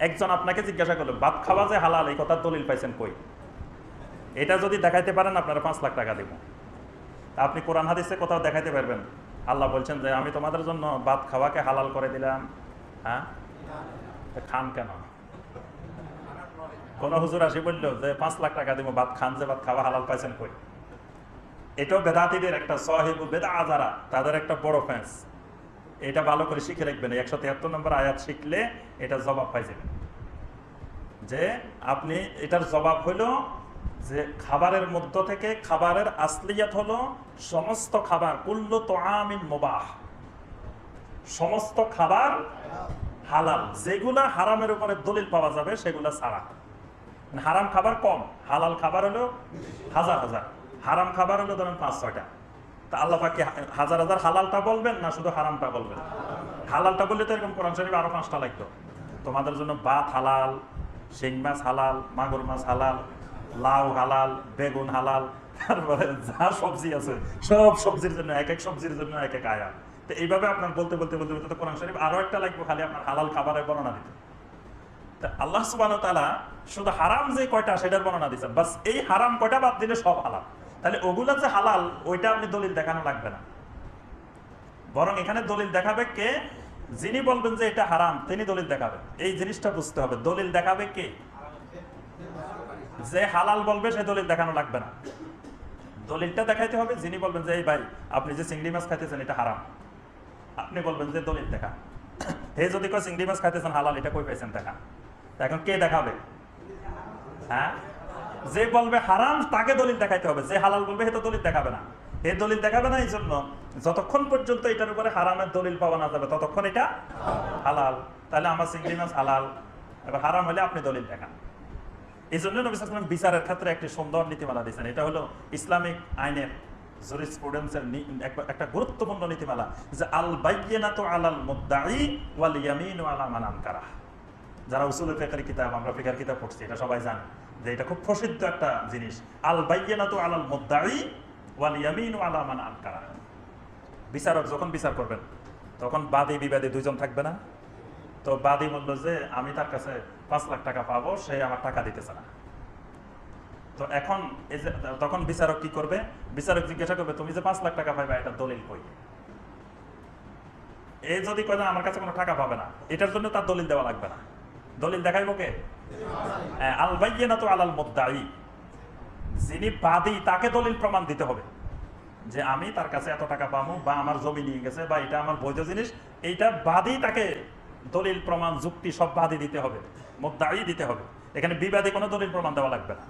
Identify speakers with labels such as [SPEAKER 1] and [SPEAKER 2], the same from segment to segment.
[SPEAKER 1] একজন আপনাকে জিজ্ঞাসা করল, ভাত খাওয়া যে হালাল, এই কথার দলিল পাইছেন কই? এটা যদি দেখাইতে পারেন, আপনারা পাঁচ লাখ টাকা দেব। আপনি কোরআন হাদিসে কোথাও দেখাইতে পারবেন। আল্লাহ বলছেন যে, আমি তোমাদের জন্য ভাত খাওয়াকে হালাল করে দিলাম। হ্যাঁ? খান কেন? কোন হুজুর আসি বলল যে, পাঁচ লাখ টাকা দিব, ভাত খান যে, ভাত খাওয়া হালাল পাইছেন কই? এটাও বেদাতিদের একটা সহিবু বেদা যারা, তাদের একটা বড় ফ্যান্স এটা ভালো করে শিখে রাখবেন। একশো তিয়াত্তর নম্বর আয়াত শিখলে এটা জবাব পাই যাবেন। যে আপনি, এটার জবাব হলো যে খাবারের মধ্য থেকে খাবারের আসলিয়াত হলো সমস্ত খাবার, কুল্ল তো আমিন মোবাহ। সমস্ত খাবার হালাল। যেগুলা হারামের উপরে দলিল পাওয়া যাবে, সেগুলা ছাড়া। মানে হারাম খাবার কম, হালাল খাবার হলো হাজার হাজার। হারাম খাবার হলো ধরেন পাঁচ ছয়টা। তা আল্লাহ পাকি হাজার হাজার হালালটা বলবেন না শুধু হারামটা বলবেন? হালালটা বললে তো এরকম কোরআন শরীফ আরও পাঁচটা লাগতো। তোমাদের জন্য বাত হালাল, শিং মাছ হালাল, মাগুর মাছ হালাল, লাউ হালাল, বেগুন হালাল, তারপরে যা সবজি আছে, সব সবজির জন্য, এক এক সবজির জন্য এক এক আয়া তো এইভাবে আপনার বলতে বলতে বলতে বলতে তো কোরআন শরীফ আরও একটা লাগবে খালি আপনার হালাল খাবারের বর্ণনা দিতে। তা আল্লাহ সুবাহ তালা শুধু হারাম যে কয়টা সেটার বর্ণনা দিচ্ছেন বাস এই হারাম কয়টা বাদ দিলে সব হালাল। তাহলে ওগুলা যে হালাল, ওইটা আপনি দলিল দেখানো লাগবে না। বরং এখানে দলিল দেখাবে কে? যিনি বলবেন যে এটা হারাম, তিনি দলিল দেখাবেন এই জিনিসটা বুঝতে হবে। দলিল দেখাবে কে? যে হালাল বলবে, সে দলিল দেখানো লাগবে না। দলিলটা দেখাইতে হবে যিনি বলবেন যে, এই ভাই, আপনি যে চিংড়ি মাছ খাইতেছেন, এটা হারাম। আপনি বলবেন যে, দলিল দেখা। হে যদি কয়, চিংড়ি মাছ খাইতেছেন হালাল, এটা কই পাইছেন দেখা? এখন কে দেখাবে? হ্যাঁ? যে বলবে হারাম, তাকে দলিল দেখাইতে হবে। যে হালাল বলবে, সে তো দলিল দেখাবে না। এ দলিল দেখাবে না এই জন্য যতক্ষণ পর্যন্ত এটার উপরে হারামের দলিল পাওয়া না যাবে, ততক্ষণ এটা হালাল। তাহলে আমার চিংড়ি মাছ হালাল। এবার হারাম হলে আপনি দলিল দেখান। এই জন্য নবী বিচারের ক্ষেত্রে একটি সুন্দর নীতিমালা দিয়েছেন। এটা হলো ইসলামিক আইনের জুরিসপ্রুডেন্সের একটা গুরুত্বপূর্ণ নীতিমালা যে আল বাইয়িনাতু আলাল মুদ্দাই ওয়াল ইয়ামিনু আলা মান আনকারা যারা উসুল ফিকহের কিতাব, আমরা ফিকহের কিতাব পড়ছি, এটা সবাই জানে। যে এটা খুব প্রসিদ্ধ একটা জিনিস। আল বাইয়িনাতু আলাল মুদ্দাই ওয়াল ইয়ামিনু আলা মান আনকারা। বিচারক যখন বিচার করবেন, তখন বাদী বিবাদী দুইজন থাকবে না। তো বাদী বলল যে আমি তার কাছে পাঁচ লাখ টাকা পাবো, সে আমার টাকা দিতেছে না। তো এখন এই যে, তখন বিচারক কি করবে? বিচারক জিজ্ঞাসা করবে, তুমি যে পাঁচ লাখ টাকা পাইবা, এটা দলিল কই? এ যদি কয় আমার কাছে কোনো টাকা পাবে না। এটার জন্য তার দলিল দেওয়া লাগবে না। দলিল দেখাইবো কে? তো আলাল মুদ্দাই যিনি তাকে দলিল প্রমাণ দিতে হবে যে আমি তার কাছে এত টাকা বা আমার জমি নিয়ে গেছে বা এটা আমার বৈধ জিনিস। এইটা তাকে দলিল প্রমাণ, যুক্তি সব দিতে হবে মুদ্দাই দিতে হবে। এখানে বিবাদী কোনো দলিল প্রমাণ দেওয়া লাগবে না।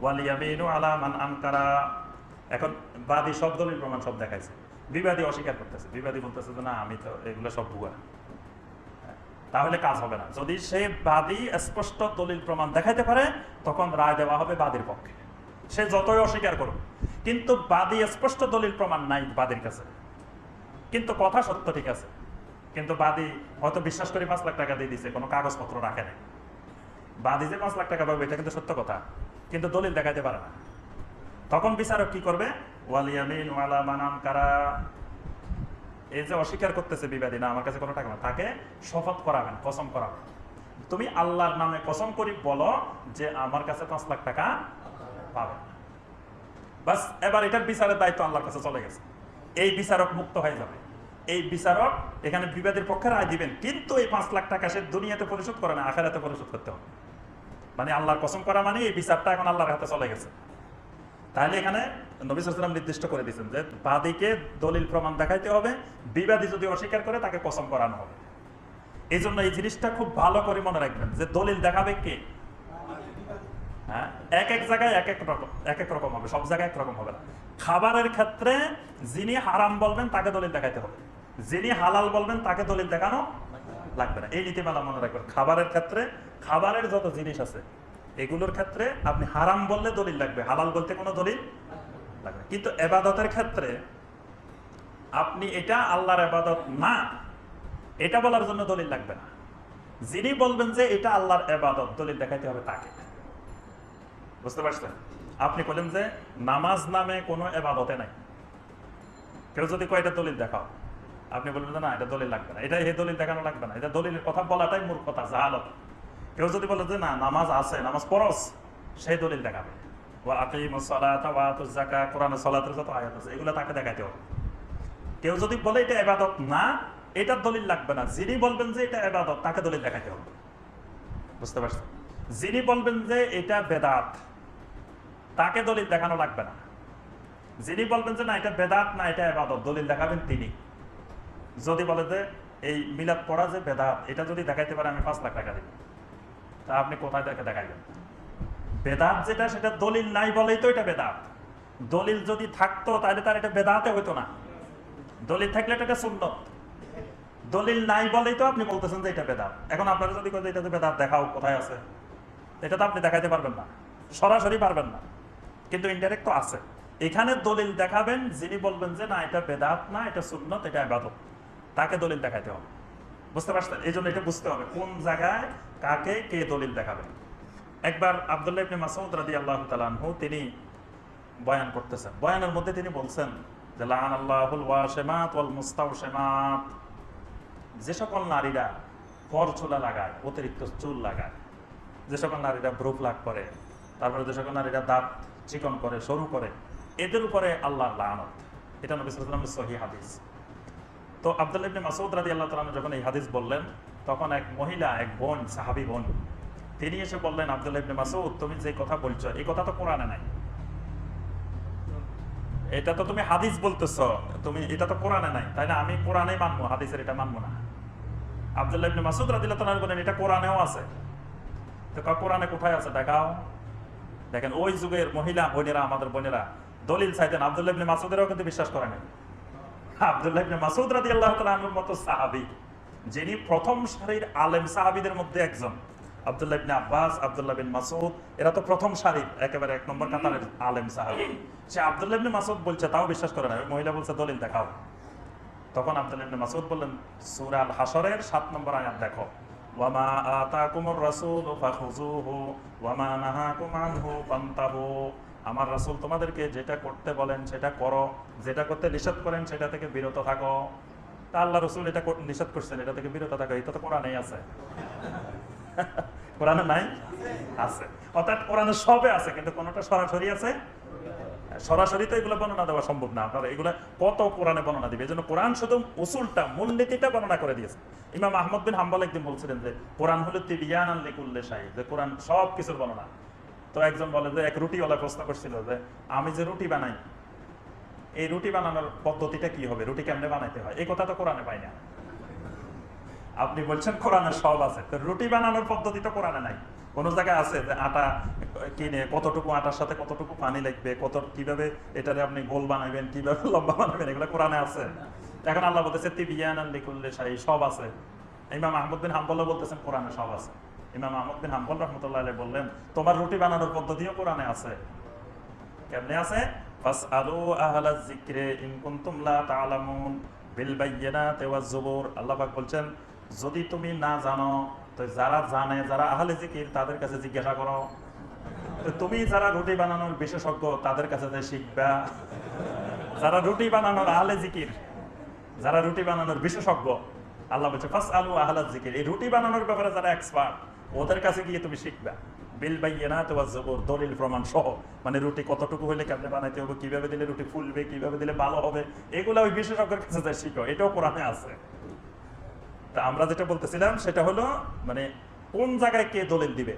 [SPEAKER 1] ওয়ালিয়ামিনু আলা মান আনকারা। এখন বাদী সব দলিল প্রমাণ সব দেখাইছে। বিবাদী অস্বীকার করতেছে। বিবাদী বলতেছে যে না, আমি তো এগুলো সব ভুয়া। তাহলে কাজ হবে না। যদি সে বাদী স্পষ্ট দলিল প্রমাণ দেখাইতে পারে, তখন রায় দেওয়া হবে বাদীর পক্ষে। সে যতই অস্বীকার করুক। কিন্তু বাদী স্পষ্ট দলিল প্রমাণ নাই বাদীর কাছে। কিন্তু কথা সত্য ঠিক আছে। কিন্তু বাদী হয়তো বিশ্বাস করে পাঁচ লাখ টাকা দিয়ে দিছে, কোনো কাগজপত্র রাখে নাই। বাদী যে পাঁচ লাখ টাকা পাবে, এটা কিন্তু সত্য কথা। কিন্তু দলিল দেখাইতে পারে না। তখন বিচারক কি করবে? ওয়ালিয়ামিন ওয়ালা মানাম কারা এই যে অস্বীকার করতেছে বিবাদী, না, আমার কাছে কোনো টাকা না। তাকে শপথ করাবেন, কসম করাবেন। তুমি আল্লাহর নামে কসম করি বলো যে আমার কাছে পাঁচ লাখ টাকা পাবে। বাস, এবার এটার বিচারের দায়িত্ব আল্লাহর কাছে চলে গেছে। এই বিচারক মুক্ত হয়ে যাবে। এই বিচারক এখানে বিবাদের পক্ষে রায় দিবেন, কিন্তু এই পাঁচ লাখ টাকা সে দুনিয়াতে পরিশোধ করে না, আখেরাতে পরিশোধ করতে হবে। মানে আল্লাহর কসম করা মানে এই বিচারটা এখন আল্লাহর হাতে চলে গেছে। তাহলে এখানে নির্দিষ্ট করে দিয়েছেন যে বাদীকে দলিল প্রমাণ দেখাইতে হবে, বিবাদী যদি অস্বীকার করে, তাকে কসম করানো হবে। এই জন্য এই জিনিসটা খুব ভালো করে মনে রাখবেন যে দলিল দেখাবে কে? হ্যাঁ এক এক জায়গায় এক এক রকম, এক এক রকম হবে, সব জায়গায় হবে না। খাবারের ক্ষেত্রে যিনি হারাম বলবেন, তাকে দলিল দেখাইতে হবে। যিনি হালাল বলবেন, তাকে দলিল দেখানো লাগবে না। এই নীতিমালা মনে রাখবেন। খাবারের ক্ষেত্রে খাবারের যত জিনিস আছে, এগুলোর ক্ষেত্রে আপনি হারাম বললে দলিল লাগবে। হালাল বলতে কোনো দলিল লাগবে। কিন্তু এবাদতের ক্ষেত্রে আপনি এটা আল্লাহর এবাদত না, এটা বলার জন্য দলিল লাগবে না। যিনি বলবেন যে এটা আল্লাহর এবাদত, দলিল দেখাইতে হবে তাকে। বুঝতে পারছেন? আপনি বলেন যে নামাজ নামে কোনো এবাদতে নাই। কেউ যদি কয় দলিল দেখাও। আপনি বলবেন যে, না, এটা দলিল লাগবে না। এটা, এই দলিল দেখানো লাগবে না। এটা দলিলের কথা বলাটাই মূর্খতা, জাহালত। কেউ যদি বলে যে, না, নামাজ আছে, নামাজ পড়স সেই দলিল দেখাবে। ওয়া আকিমুস সালাতা ওয়া আছে, এগুলো তাকে দেখাইতে হবে। কেউ যদি বলে এটা ইবাদত না, এটার দলিল লাগবে না। যিনি বলবেন যে এটা ইবাদত, তাকে দলিল দেখাইতে হবে। বুঝতে পারছেন? যিনি বলবেন যে এটা বেদাত, তাকে দলিল দেখানো লাগবে না। যিনি বলবেন যে না, এটা বেদাত না, এটা ইবাদত, দলিল দেখাবেন তিনি। যদি বলে যে এই মিলাদ পড়া যে বেদাত, এটা যদি দেখাইতে পারে, আমি পাঁচ লাখ টাকা দিব। তা আপনি কোথায় দেখে দেখাইবেন? বেদাত যেটা, সেটা দলিল নাই বলেই তো এটা বেদাত। দলিল যদি থাকতো, তাহলে তার এটা বেদাতে হইতো না। দলিল থাকলে এটা একটা সুন্নত। দলিল নাই বলেই তো আপনি বলতেছেন যে এটা বেদাত। এখন আপনারা যদি কথা এটা বেদাত, দেখাও কোথায় আছে। এটা তো আপনি দেখাইতে পারবেন না। সরাসরি পারবেন না। কিন্তু ইনডাইরেক্ট তো আছে। এখানে দলিল দেখাবেন, যিনি বলবেন যে না, এটা বেদাত না, এটা সুন্নত, এটা ইবাদত। তাকে দলিল দেখাইতে হবে। বুঝতে পারছেন? এই জন্য এটা বুঝতে হবে কোন জায়গায় কাকে কে দলিল দেখাবে। একবার আব্দুল্লাহ ইবনে মাসউদ রাদিয়াল্লাহু তাআলা আনহু তিনি বয়ান করতেছেন। বয়ানের মধ্যে তিনি বলছেন যে লাআন আল্লাহুল ওয়াল মুস্তাওশিমাত। যে সকল নারীরা পর চুলা লাগায়, অতিরিক্ত চুল লাগায়, যে সকল নারীরা ভ্রু লাগ করে, তারপরে যে সকল নারীরা দাঁত চিকন করে, সরু করে, এদের উপরে আল্লাহ লানত। এটা নবী সহি হাদিস। তো আব্দুল্লাহ ইবনে মাসউদ রাদিয়াল্লাহু তাআলা যখন এই হাদিস বললেন, তখন এক মহিলা, এক বোন, সাহাবী বোন তিনি এসে বললেন, আব্দুল্লাহ ইবনে মাসউদ, তুমি যে কথা বলছো, এই কথা তো কোরআনে নাই। এটা তো তুমি হাদিস বলতেছ, তুমি, এটা তো কোরআনে নাই। তাই না? আমি কোরআনে মানবো, হাদিসের এটা মানবো না। আব্দুল্লাহ ইবনে মাসউদ রাদিয়াল্লাহু তাআলা বলেন, এটা কোরআনেও আছে। তো কোরআনে কোথায় আছে? দেখাও। দেখেন, ওই যুগের মহিলা, বোনেরা, আমাদের বোনেরা, দলিল চাইতেন, আব্দুল্লাহ ইবনে মাসউদেরও কিন্তু বিশ্বাস করে নাই। আব্দুল্লাহ ইবনে মাসউদ রাদিয়াল্লাহু তাআলা আনহুর মতো সাহাবী, যিনি প্রথম সারির আলেম সাহাবীদের মধ্যে একজন। আব্দুল্লাহ ইবনে আব্বাস, আব্দুল্লাহ বিন মাসউদ, এরা তো প্রথম সারির একেবারে এক নম্বর কাতারের আলেম সাহাবী। সে আব্দুল্লাহ ইবনে মাসউদ বলছে, তাও বিশ্বাস করে না, মহিলা বলছে, দলিল দেখাও। তখন আব্দুল্লাহ ইবনে মাসউদ বললেন, সূরা আল হাসরের 7 নম্বর আয়াত দেখো। ওয়ামা আতাকুমুর রাসূল ফাখুযুহু, ওয়ামা নাহাকুম আনহু, ফান্তাহু। আমার রাসূল তোমাদেরকে যেটা করতে বলেন, সেটা করো। যেটা করতে নিষেধ করেন, সেটা থেকে বিরত থাকো। তা আল্লাহ রসুল এটা নিষেধ করছেন, এটা থেকে বিরত থাকো, এটা তো কোরআনেই আছে। কোরআনে নাই? আছে। অর্থাৎ কোরআনে সবে আছে, কিন্তু কোনটা সরাসরি আছে? সরাসরি তো এগুলো বর্ণনা দেওয়া সম্ভব না। আপনারা এগুলো কত কোরআনে বর্ণনা দিবে? এই জন্য কোরআন শুধু উসুলটা মূলনীতিটা বর্ণনা করে দিয়েছে। ইমাম আহমদ বিন হাম্বল একদিন বলছিলেন যে, কোরআন হলো তিবিয়ান আল লিকুল্লে শাহী যে কোরআন সব কিছুর বর্ণনা। তো একজন বলে যে, এক রুটিওয়ালা প্রশ্ন করছিল যে, আমি যে রুটি বানাই, এই রুটি বানানোর পদ্ধতিটা কি হবে? রুটি কেমনে বানাইতে হয়? এই কথা তো কোরআনে পাই না। আপনি বলছেন কোরআনে সব আছে। তো রুটি বানানোর পদ্ধতি তো কোরআনে নাই। কোন জায়গায় আছে যে আটা কিনে কতটুকু আটার সাথে কতটুকু পানি লাগবে, কত কীভাবে এটারে আপনি গোল বানাবেন কীভাবে লম্বা বানাবেন এগুলো কোরআনে আছে। এখন আল্লাহ বলতেছে তিবিয়ান লিকুল্লি শাহী সব আছে। ইমাম আহমদ বিন হাম্বল বলতেছেন, কোরআনে সব আছে। ইমাম আহমদ বিন হাম্বল রহমতুল্লাহ বললেন, তোমার রুটি বানানোর পদ্ধতিও কোরআনে আছে। কেমনে আছে? আল্লাহ বলছেন যদি তুমি না জানো, তো যারা জানে, যারা আহলে জিকির, তাদের কাছে জিজ্ঞাসা করো। তুমি যারা রুটি বানানোর বিশেষজ্ঞ, তাদের কাছে যে শিখবা। যারা রুটি বানানোর আহলে জিকির, যারা রুটি বানানোর বিশেষজ্ঞ, আল্লাহ বলছে ফাস আলু আহলাদ জিকির। এই রুটি বানানোর ব্যাপারে যারা এক্সপার্ট ওদের কাছে গিয়ে তুমি শিখবা। বিল বাইয়েনা তো জবর, দলিল প্রমাণ সহ। মানে রুটি কতটুকু হলে কেমনে বানাইতে হবে, কীভাবে দিলে রুটি ফুলবে, কীভাবে দিলে ভালো হবে, এগুলো ওই বিশেষজ্ঞের কাছে শিখো, এটাও কোরআনে আছে। তা আমরা যেটা বলতেছিলাম, সেটা হলো মানে কোন জায়গায় কে দলিল দিবে?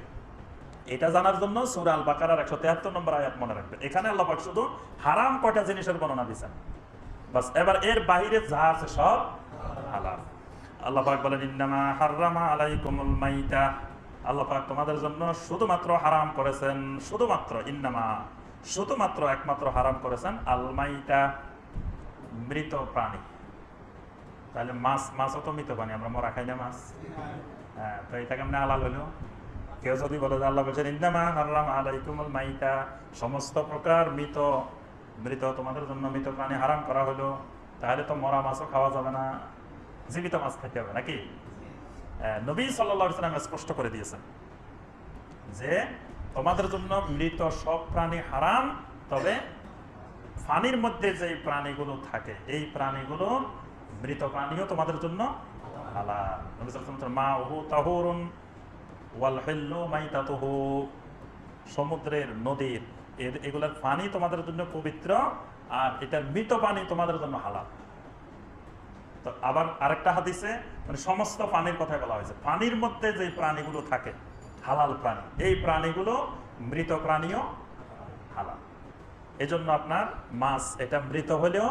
[SPEAKER 1] এটা জানার জন্য সুরা আল বাকারার একশো তেহাত্তর নম্বর আয়াত মনে রাখবেন এখানে আল্লাহ শুধু হারাম কয়টা জিনিসের বর্ণনা দিচ্ছেন বাস, এবার এর বাইরে যা আছে সব হালাল। আল্লাহ পাক বলেন, ইন্নামা হাররামা আলাইকুমুল মাইতা। আল্লাহপাক তোমাদের জন্য শুধুমাত্র হারাম করেছেন, শুধুমাত্র, ইন্নামা, শুধুমাত্র একমাত্র হারাম করেছেন আল মাইতা মৃত প্রাণী। তাহলে মাছ মাছও তো মৃত প্রাণী আমরা মরা খাই না মাছ। হ্যাঁ তো এটা কেমনে হালাল হলো কেউ যদি বলে আল্লাহ বলছেন ইন্নামা হারাম আলাইকুমুল মাইতা সমস্ত প্রকার মৃত মৃত তোমাদের জন্য মৃত প্রাণী হারাম করা হলো তাহলে তো মরা মাছও খাওয়া যাবে না জীবিত মাছ খেতে হবে নাকি? আহ, নবী আলাইহি সাল্লাম স্পষ্ট করে দিয়েছেন যে তোমাদের জন্য মৃত সব প্রাণী হারাম তবে পানির মধ্যে যে প্রাণীগুলো থাকে এই প্রাণীগুলো মৃত প্রাণীও তোমাদের জন্য ওয়াল মাইতাতুহু। সমুদ্রের নদীর, এর- এগুলার পানি তোমাদের জন্য পবিত্র আর এটার মৃত পানি তোমাদের জন্য হালাল। তো আবার আরেকটা হাদিসে মানে সমস্ত পানির কথা বলা হয়েছে। পানির মধ্যে যে প্রাণীগুলো থাকে, হালাল প্রাণী, এই প্রাণীগুলো মৃত প্রাণীও হালাল। এজন্য আপনার মাছ এটা মৃত হলেও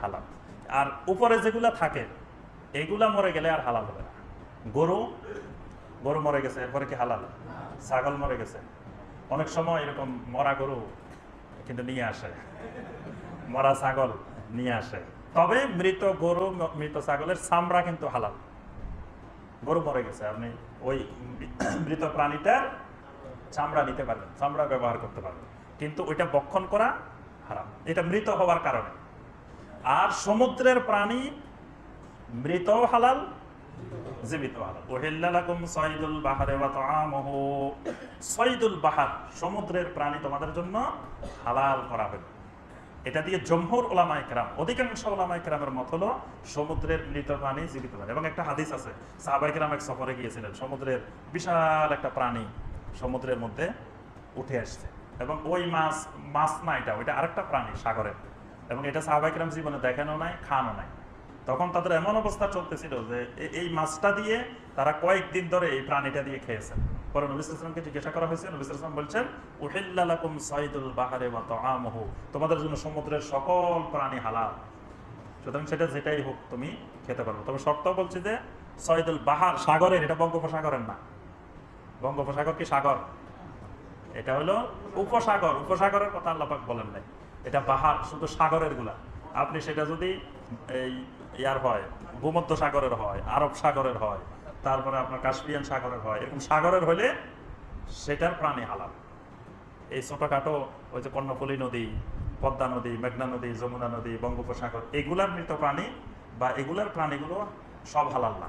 [SPEAKER 1] হালাল। আর উপরে যেগুলা থাকে, এগুলা মরে গেলে আর হালাল হবে না। গরু গরু মরে গেছে, এরপরে কি হালাল? ছাগল মরে গেছে। অনেক সময় এরকম মরা গরু কিন্তু নিয়ে আসে। মরা ছাগল নিয়ে আসে। তবে মৃত গরু, মৃত ছাগলের চামড়া কিন্তু হালাল। গরু মরে গেছে, আপনি ওই মৃত প্রাণীটার চামড়া নিতে পারবেন, চামড়া ব্যবহার করতে পারবেন। কিন্তু ওইটা বক্ষণ করা হারাম। এটা মৃত হওয়ার কারণে। আর সমুদ্রের প্রাণী মৃত হালাল, জীবিত হালাল। ওহিল্লা লাকুম সাইদুল বাহারে ওয়া তাআমুহু। সাইদুল বাহার, সমুদ্রের প্রাণী তোমাদের জন্য হালাল করা হবে। এটা দিয়ে জমহুর ওলামা ইকরাম অধিকাংশ ওলামা ইকরামের মত হলো সমুদ্রের মৃত প্রাণী জীবিত প্রাণী। এবং একটা হাদিস আছে সাহাবা ইকরাম এক সফরে গিয়েছিলেন, সমুদ্রের বিশাল একটা প্রাণী সমুদ্রের মধ্যে উঠে আসছে। এবং ওই মাছ মাছ না এটা, ওইটা আরেকটা প্রাণী, সাগরের। এবং এটা সাহাবা ইকরাম জীবনে দেখানো নাই খানো নাই। তখন তাদের এমন অবস্থা চলতেছিল যে এই মাছটা দিয়ে তারা কয়েকদিন ধরে এই প্রাণীটা দিয়ে খেয়েছেন পরে নবী ইসলামকে জিজ্ঞাসা করা হয়েছে, নবী ইসলাম বলছেন, উহিল্লা সাইদুল বাহারে ওয়া তাআমুহু। তোমাদের জন্য সমুদ্রের সকল প্রাণী হালাল। সুতরাং সেটা যেটাই হোক তুমি খেতে পারবে তবে শর্ত বলছে যে সৈদুল বাহার সাগরের, এটা বঙ্গোপসাগরের না। বঙ্গোপসাগর কি সাগর? এটা হলো উপসাগর। উপসাগরের কথা আল্লাপাক বলেন নাই। এটা বাহার শুধু সাগরেরগুলা আপনি সেটা যদি এই ইয়ার হয়, ভূমধ্য সাগরের হয়, আরব সাগরের হয়, তারপরে আপনার কাশ্মীরিয়ান সাগরের হয়, এরকম সাগরের হলে সেটার প্রাণী হালাল। এই ছোটখাটো ওই যে কর্ণফুলী নদী, পদ্মা নদী, মেঘনা নদী, যমুনা নদী, বঙ্গোপসাগর, এগুলার মৃত প্রাণী বা এগুলার প্রাণীগুলো সব হালাল না।